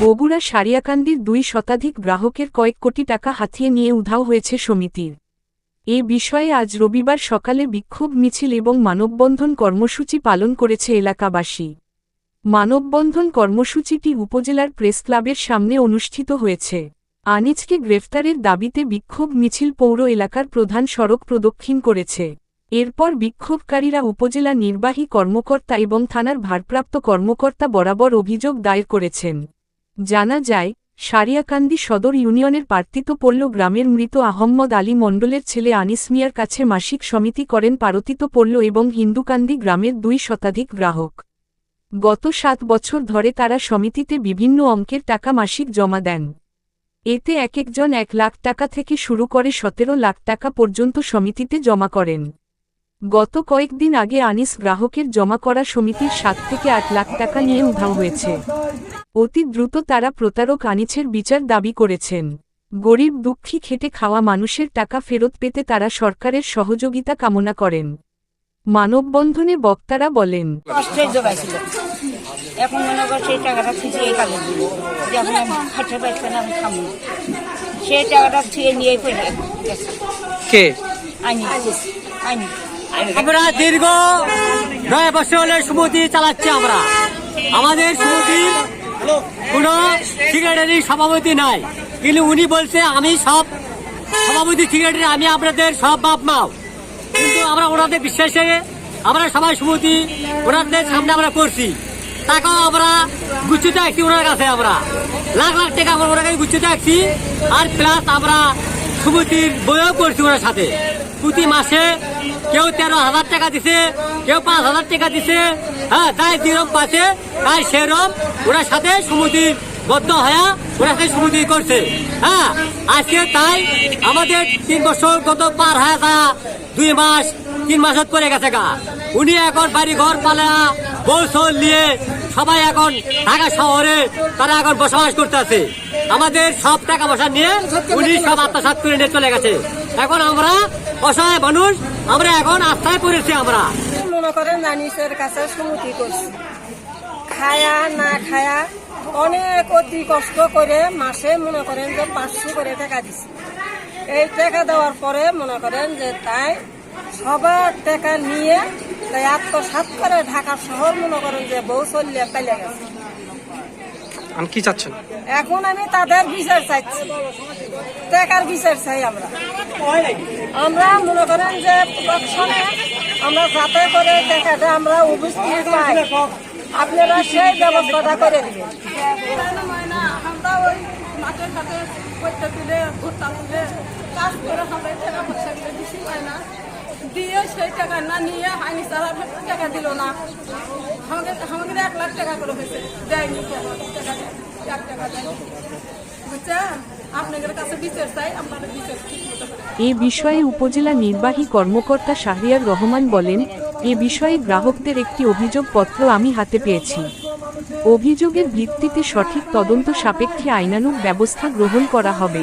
বগুড়া সারিয়াকান্দির দুই শতাধিক গ্রাহকের কয়েক কোটি টাকা হাতিয়ে নিয়ে উধাও হয়েছে সমিতির। এ বিষয়ে আজ রবিবার সকালে বিক্ষোভ মিছিল এবং মানববন্ধন কর্মসূচি পালন করেছে এলাকাবাসী। মানববন্ধন কর্মসূচিটি উপজেলার প্রেস ক্লাবের সামনে অনুষ্ঠিত হয়েছে। আনিজকে গ্রেফতারের দাবিতে বিক্ষোভ মিছিল পৌর এলাকার প্রধান সড়ক প্রদক্ষিণ করেছে। এরপর বিক্ষোভকারীরা উপজেলা নির্বাহী কর্মকর্তা এবং থানার ভারপ্রাপ্ত কর্মকর্তা বরাবর অভিযোগ দায়ের করেছেন। জানা যায়, সারিয়াকান্দি সদর ইউনিয়নের পার্তিতপল্ল গ্রামের মৃত আহম্মদ আলী মণ্ডলের ছেলে আনিস মিয়ার কাছে মাসিক সমিতি করেন পারতিতপল্ল এবং হিন্দুকান্দি গ্রামের দুই শতাধিক গ্রাহক। গত সাত বছর ধরে তারা সমিতিতে বিভিন্ন অঙ্কের টাকা মাসিক জমা দেন। এতে এক একজন এক লাখ টাকা থেকে শুরু করে সতেরো লাখ টাকা পর্যন্ত সমিতিতে জমা করেন। গত কয়েকদিন আগে আনিস গ্রাহকের জমা করা সমিতির সাত থেকে আট লাখ টাকা নিয়ে উধাও হয়েছে। অতি দ্রুত তারা প্রতারক আনিছের বিচার দাবি করেছেন। গরিব দুঃখী খেটে খাওয়া মানুষের টাকা ফেরত পেতে তারা সরকারের সহযোগিতা কামনা করেন। মানববন্ধনে বক্তারা বলেন এখন মনে কর সেই টাকাটা ফিরিয়ে কাজে দিব যখন আমি খাটে পাইছি না আমি খামু সেই টাকাটা ফিরিয়ে নিয়ে পড়ে গেছে। কে? আইনি। আইনি। আমরা দীর্ঘ নয় বছর হলে সুমতি চালাচ্ছি আমরা। আমাদের সুমতির কোন সিগারেটের সভাপতি নাই। কিন্তু উনি বলছে আমি সব সভাপতি সিগারেটের আমি আপনাদের সব বাপ মাও কিন্তু আমরা ওনাদের বিশ্বাসে আমরা সবাই সুমতি ওনাদের সামনে আমরা করছি। টাকাও আমরা, গুচ্ছিত আছি ওনার কাছে আমরা। লাখ লাখ টাকা আমরা ওনার কাছে গুচ্ছিত আছি আর প্লাস আমরা সুমতির বইও করছি ওনার সাথে। প্রতি মাসে কেউ তেরো হাজার টাকা দিছে, কেউ পাঁচ হাজার টাকা দিছে। হ্যাঁ তাই যেরকম পাচ্ছে তাই সেরকম ওনার সাথে সুমতির বদ্ধ হয়া ওনার সাথে সুমতি করছে। হ্যাঁ আজকে তাই আমাদের তিন বছর গত পার হয়ে যা, দুই মাস, তিন মাসত পরে গেছে গা। উনি এখন বাড়ি ঘর পালা, বউ নিয়ে সবাই এখন ঢাকা শহরে তারা এখন বসবাস করতেছে। আমাদের সব টাকা পয়সা নিয়ে উনি সব আত্মসাত করে নিয়ে চলে গেছে। এখন আমরা অসহায় মানুষ, আমরা এখন আস্থায় পড়েছি আমরা। মনে করেন জানিসের কাছে সুমতি করছি। খায়া না খায়া অনেক অতি কষ্ট করে মাসে মনে করেন যে পাঁচশো করে টাকা দিছি। এই টাকা দেওয়ার পরে মনে করেন যে তাই সবার টাকা নিয়ে তাই আত্মসাত করে ঢাকা শহর মনে করেন যে বউ চলিয়ে পেলে গেছে। আমি কি চাচ্ছেন? এখন আমি তাদের বিচার চাইছি টাকার বিচার চাই আমরা। আমরা মনে করেন যে প্রশাসনে আমরা যাতে করে টাকাটা আমরা উপস্থিত পাই। আপনারা সেই ব্যবস্থাটা করে দিবেন। আমরা ওই মাঠের ঘাটে করতে তুলে ভুট্টা তুলে কাজ করে আমরা টাকা পয়সা দিলে বেশি পাই না। দিয়ে সেই টাকা না নিয়ে আইনি তারা টাকা দিল না। আমাকে আমাকে এক লাখ টাকা করে হয়েছে। দেয়নি টাকা এক টাকা দেয়নি। বুঝছেন? এ বিষয়ে উপজেলা নির্বাহী কর্মকর্তা শাহরিয়ার রহমান বলেন এ বিষয়ে গ্রাহকদের একটি অভিযোগপত্র আমি হাতে পেয়েছি। অভিযোগের ভিত্তিতে সঠিক তদন্ত সাপেক্ষে আইনানুগ ব্যবস্থা গ্রহণ করা হবে।